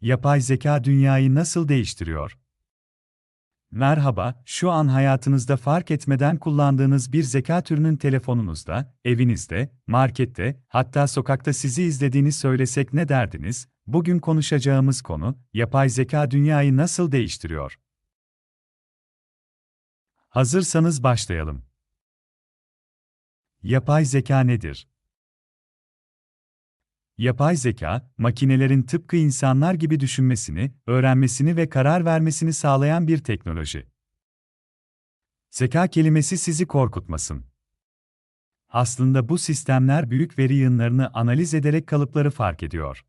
Yapay zeka dünyayı nasıl değiştiriyor? Merhaba, şu an hayatınızda fark etmeden kullandığınız bir zeka türünün telefonunuzda, evinizde, markette, hatta sokakta sizi izlediğini söylesek ne derdiniz? Bugün konuşacağımız konu, yapay zeka dünyayı nasıl değiştiriyor? Hazırsanız başlayalım. Yapay zeka nedir? Yapay zeka, makinelerin tıpkı insanlar gibi düşünmesini, öğrenmesini ve karar vermesini sağlayan bir teknoloji. Zeka kelimesi sizi korkutmasın. Aslında bu sistemler büyük veri yığınlarını analiz ederek kalıpları fark ediyor.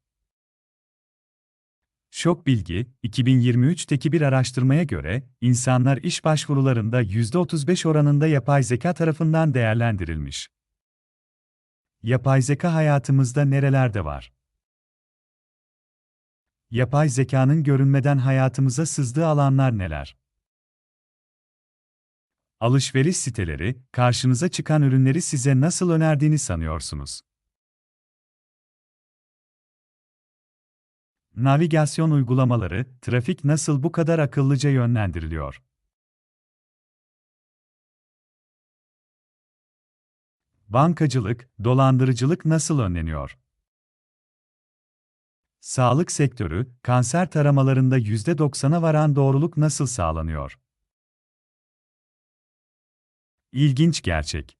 Şok bilgi, 2023'teki bir araştırmaya göre, insanlar iş başvurularında %35 oranında yapay zeka tarafından değerlendirilmiş. Yapay zeka hayatımızda nerelerde var? Yapay zekanın görünmeden hayatımıza sızdığı alanlar neler? Alışveriş siteleri, karşınıza çıkan ürünleri size nasıl önerdiğini sanıyorsunuz? Navigasyon uygulamaları, trafik nasıl bu kadar akıllıca yönlendiriliyor? Bankacılık, dolandırıcılık nasıl önleniyor? Sağlık sektörü, kanser taramalarında %90'a varan doğruluk nasıl sağlanıyor? İlginç gerçek.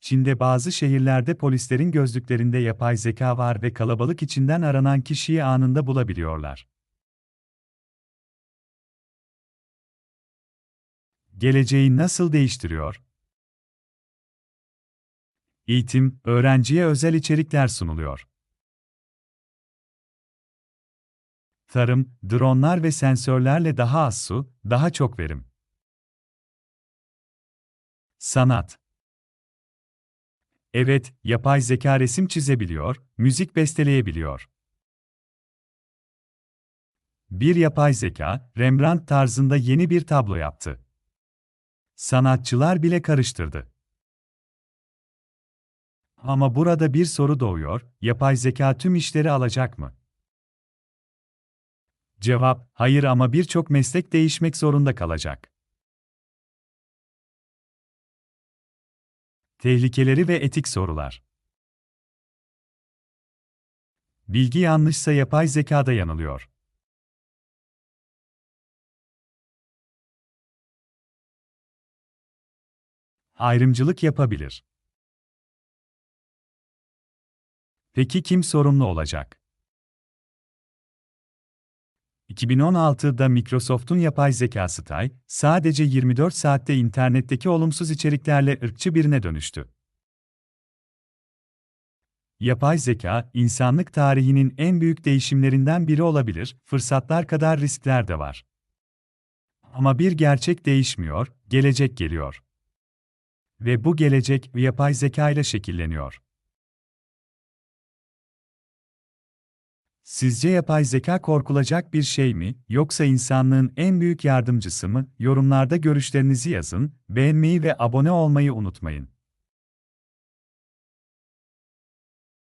Çin'de bazı şehirlerde polislerin gözlüklerinde yapay zeka var ve kalabalık içinden aranan kişiyi anında bulabiliyorlar. Geleceği nasıl değiştiriyor? Eğitim, öğrenciye özel içerikler sunuluyor. Tarım, dronlar ve sensörlerle daha az su, daha çok verim. Sanat Evet, yapay zeka resim çizebiliyor, müzik besteleyebiliyor. Bir yapay zeka, Rembrandt tarzında yeni bir tablo yaptı. Sanatçılar bile karıştırdı. Ama burada bir soru doğuyor, yapay zeka tüm işleri alacak mı? Cevap, hayır ama birçok meslek değişmek zorunda kalacak. Tehlikeleri ve etik sorular. Bilgi yanlışsa yapay zekada yanılıyor. Ayrımcılık yapabilir. Peki kim sorumlu olacak? 2016'da Microsoft'un yapay zekası Tay, sadece 24 saatte internetteki olumsuz içeriklerle ırkçı birine dönüştü. Yapay zeka, insanlık tarihinin en büyük değişimlerinden biri olabilir, fırsatlar kadar riskler de var. Ama bir gerçek değişmiyor, gelecek geliyor. Ve bu gelecek yapay zeka ile şekilleniyor. Sizce yapay zeka korkulacak bir şey mi, yoksa insanlığın en büyük yardımcısı mı? Yorumlarda görüşlerinizi yazın, beğenmeyi ve abone olmayı unutmayın.